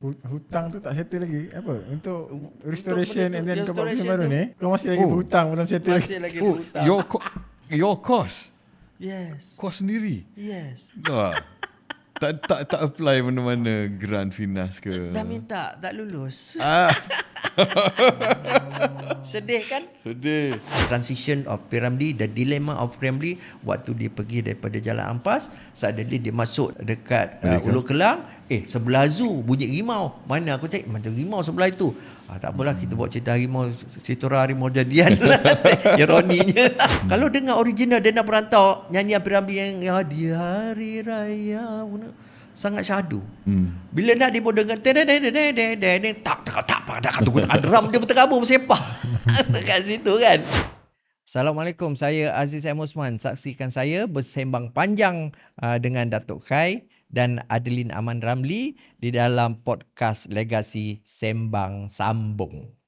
Hu- Hutang tu tak settle lagi Apa Untuk restoration benda And then kau buat restoration baru tu. ni Kau masih lagi Oh. berhutang Belum settle lagi Masih lagi Oh, berhutang. your co- your cost. Yes. Cost sendiri. Yes. Ah. tak tak tak apply mana-mana grant finas ke. Dah minta tak lulus. Ah, Sedih kan? sedih. Transition of Piramli, the dilemma of Piramli waktu dia pergi daripada Jalan Ampas, suddenly dia masuk dekat uh, Ulu Kelang, eh sebelah zoo bunyi rimau. Mana aku cakap macam rimau sebelah itu. Ah, tak apalah kita buat cerita harimau cerita harimau jadian ironinya. Kalau dengar original dia nak perantau nyanyian Piramli yang ya di hari raya sangat syahdu. Hmm. Bila nak dia pun dengar den den den den den den den tak tak tak tak tak tak tak drum dia berterabur bersepah dekat situ kan. Assalamualaikum saya Aziz M Osman saksikan saya bersembang panjang uh, dengan Datuk Khai dan Adeline Aman Ramli di dalam podcast Legasi Sembang Sambung.